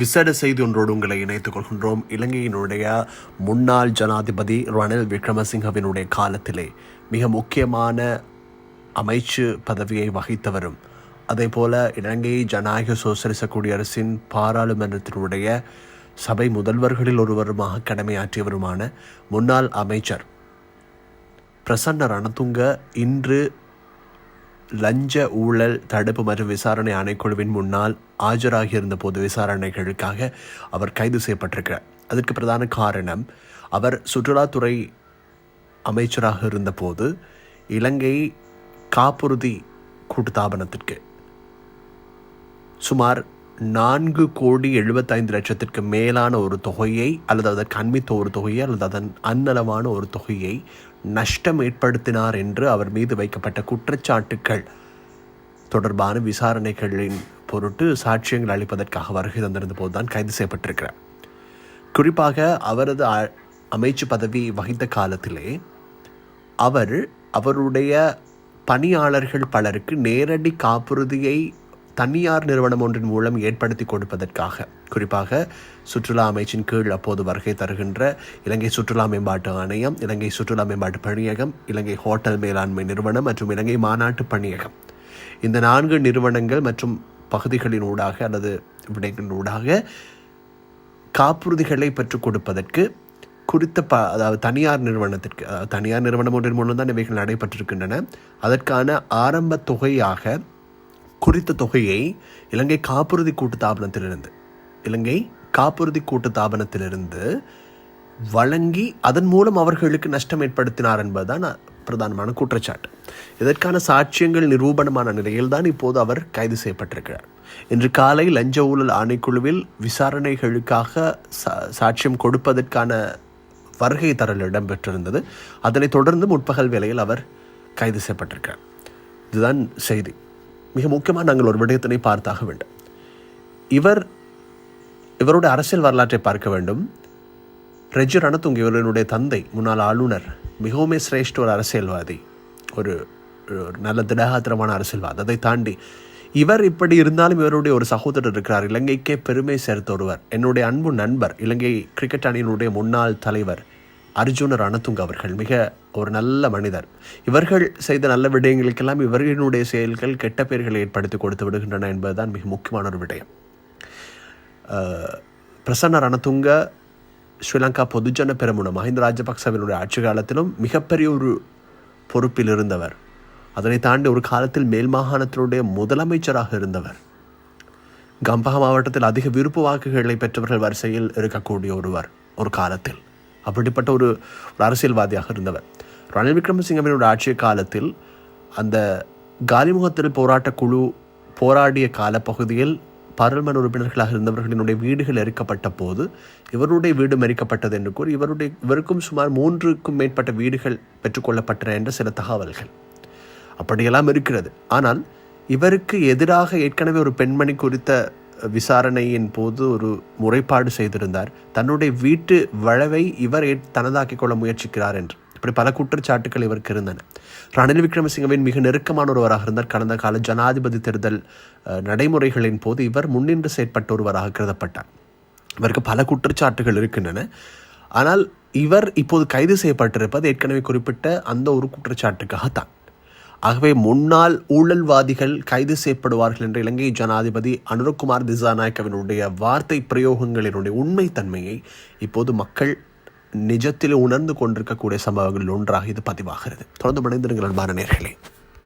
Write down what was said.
விசேட செய்தி ஒன்றோடு உங்களை இணைத்துக் கொள்கின்றோம். இலங்கையினுடைய முன்னாள் ஜனாதிபதி ரணில் விக்ரமசிங்கவினுடைய காலத்திலே மிக முக்கியமான அமைச்சு பதவியை வகித்தவரும் அதே போல இலங்கை ஜனநாயக சோசலிச குடியரசின் பாராளுமன்றத்தினுடைய சபை முதல்வர்களில் ஒருவருமாக கடமையாற்றியவருமான முன்னாள் அமைச்சர் பிரசன்ன ரணதுங்க இன்று லஞ்ச ஊழல் தடுப்பு மற்றும் விசாரணை ஆணைக்குழுவின் முன்னால் ஆஜராகியிருந்த போது விசாரணைகளுக்காக அவர் கைது செய்யப்பட்டிருக்கிறார். அதற்கு பிரதான காரணம் அவர் சுற்றுலாத்துறை அமைச்சராக இருந்தபோது இலங்கை காப்புறுதி கூட்டுத்தாபனத்திற்கு சுமார் நான்கு கோடி எழுபத்தைந்து லட்சத்திற்கு மேலான ஒரு தொகையை அல்லது அதற்கு அண்மித்த ஒரு தொகையை அல்லது அதன் அன்னளவான ஒரு தொகையை நஷ்டம் ஏற்படுத்தினார் என்று அவர் மீது வைக்கப்பட்ட குற்றச்சாட்டுக்கள் தொடர்பான விசாரணைகளின் பொருட்டு சாட்சியங்கள் அளிப்பதற்காக வருகை தந்திருந்த போதுதான் கைது செய்யப்பட்டிருக்கிறார். குறிப்பாக அவரது அ- அமைச்சு பதவி வகித்த காலத்திலே அவர் அவருடைய பணியாளர்கள் பலருக்கு நேரடி காப்புறுதியை தனியார் நிறுவனம் ஒன்றின் மூலம் ஏற்படுத்தி கொடுப்பதற்காக. குறிப்பாக சுற்றுலா அமைச்சின் கீழ் அப்போது வருகை தருகின்ற இலங்கை சுற்றுலா மேம்பாட்டு ஆணையம் இலங்கை சுற்றுலா மேம்பாட்டு பணியகம் இலங்கை ஹோட்டல் மேலாண்மை நிறுவனம் மற்றும் இலங்கை மாநாட்டு பணியகம். இந்த நான்கு நிறுவனங்கள் மற்றும் பகுதிகளின் ஊடாக அல்லது விடைகளின் ஊடாக காப்புறுதிகளை பெற்றுக் கொடுப்பதற்கு குறித்த ப அதாவது தனியார் நிறுவனத்திற்கு அதாவது தனியார் நிறுவனம் ஒன்றின் மூலம் தான் இவைகள் நடைபெற்றிருக்கின்றன. அதற்கான ஆரம்ப தொகையாக குறித்த தொகையை இலங்கை காப்புறுதி கூட்டுத்தாபனத்திலிருந்து இலங்கை காப்புறுதி கூட்டுத்தாபனத்திலிருந்து வழங்கி அதன் மூலம் அவர்களுக்கு நஷ்டம் ஏற்படுத்தினார் என்பதுதான் பிரதானமான குற்றச்சாட்டு. இதற்கான சாட்சியங்கள் நிரூபணமான நிலையில் தான் இப்போது அவர் கைது செய்யப்பட்டிருக்கிறார். இன்று காலை லஞ்ச ஊழல் ஆணைக்குழுவில் விசாரணைகளுக்காக சா- சாட்சியம் கொடுப்பதற்கான வருகை தரல் இடம்பெற்றிருந்தது. அதனைத் தொடர்ந்து முற்பகல் வேளையில் அவர் கைது செய்யப்பட்டிருக்கிறார். இதுதான் செய்தி. மிக முக்கியமாக நாங்கள் ஒரு விடயத்தினை பார்த்தாக வேண்டும். இவர் இவருடைய அரசியல் வரலாற்றை பார்க்க வேண்டும். ரெஜு ரணத்துங் இவர்களுடைய தந்தை முன்னாள் ஆளுநர் மிகவுமே சிரேஷ்ட ஒரு அரசியல்வாதி. ஒரு ஒரு நல்ல திடகாத்திரமான அரசியல்வாதி. அதை தாண்டி இவர் இப்படி இருந்தாலும் இவருடைய ஒரு சகோதரர் இருக்கிறார். இலங்கைக்கே பெருமை சேர்த்த ஒருவர். என்னுடைய அன்பு நண்பர் இலங்கை கிரிக்கெட் அணியினுடைய முன்னாள் தலைவர் அர்ஜுன ரணத்துங்க அவர்கள் மிக ஒரு நல்ல மனிதர். இவர்கள் செய்த நல்ல விடயங்களுக்கெல்லாம் இவர்களுடைய செயல்கள் கெட்ட பெயர்களை ஏற்படுத்தி கொடுத்து விடுகின்றன என்பதுதான் மிக முக்கியமான ஒரு விடயம். பிரசன்ன ரணத்துங்க ஸ்ரீலங்கா பொதுஜன பெருமுன மஹிந்த ராஜபக்சவினுடைய ஆட்சி காலத்திலும் மிகப்பெரிய ஒரு பொறுப்பில் இருந்தவர். அதனை தாண்டி ஒரு காலத்தில் மேல் மாகாணத்தினுடைய முதலமைச்சராக இருந்தவர். கம்பஹா மாவட்டத்தில் அதிக விருப்பு வாக்குகளை பெற்றவர்கள் வரிசையில் இருக்கக்கூடிய ஒருவர் ஒரு காலத்தில். அப்படிப்பட்ட ஒரு ஒரு அரசியல்வாதியாக இருந்தவர். ரணில் விக்ரமசிங்கவினுடைய ஆட்சி காலத்தில் அந்த காலிமுகத்தில் போராட்ட குழு போராடிய காலப்பகுதியில் பாராளுமன்ற உறுப்பினர்களாக இருந்தவர்களினுடைய வீடுகள் எரிக்கப்பட்ட போது இவருடைய வீடு எரிக்கப்பட்டது என்று கூறி இவருடைய இவருக்கும் சுமார் மூன்றுக்கும் மேற்பட்ட வீடுகள் பெற்றுக்கொள்ளப்பட்டன என்ற சில தகவல்கள். அப்படியெல்லாம் இருக்கிறது. ஆனால் இவருக்கு எதிராக ஏற்கனவே ஒரு பெண்மணி குறித்த விசாரணையின் போது ஒரு முறைப்பாடு செய்திருந்தார். தன்னுடைய வீட்டு வளவை இவர் ஏற்- தனதாக்கிக் கொள்ள முயற்சிக்கிறார் என்று. இப்படி பல குற்றச்சாட்டுகள் இவருக்கு இருந்தன. ரணில் விக்ரமசிங்கவின் மிக நெருக்கமான ஒருவராக இருந்தார். கடந்த கால ஜனாதிபதி தேர்தல் நடைமுறைகளின் போது இவர் முன்னின்று செயற்பட்ட ஒருவராக கருதப்பட்டார். இவருக்கு பல குற்றச்சாட்டுகள் இருக்கின்றன. ஆனால் இவர் இப்போது கைது செய்யப்பட்டிருப்பது ஏற்கனவே குறிப்பிட்ட அந்த ஒரு குற்றச்சாட்டுக்காகத்தான். ஆகவே முன்னாள் ஊழல்வாதிகள் கைது செய்யப்படுவார்கள் என்ற இலங்கை ஜனாதிபதி அனுரகுமார் திசாநாயக்கவினுடைய வார்த்தை பிரயோகங்களினுடைய உண்மைத்தன்மையை இப்போது மக்கள் நிஜத்தில் உணர்ந்து கொண்டிருக்கக்கூடிய சம்பவங்களில் ஒன்றாக இது பதிவாகிறது. தொடர்ந்து மனிதர்கள் அன்பான நேர்களே.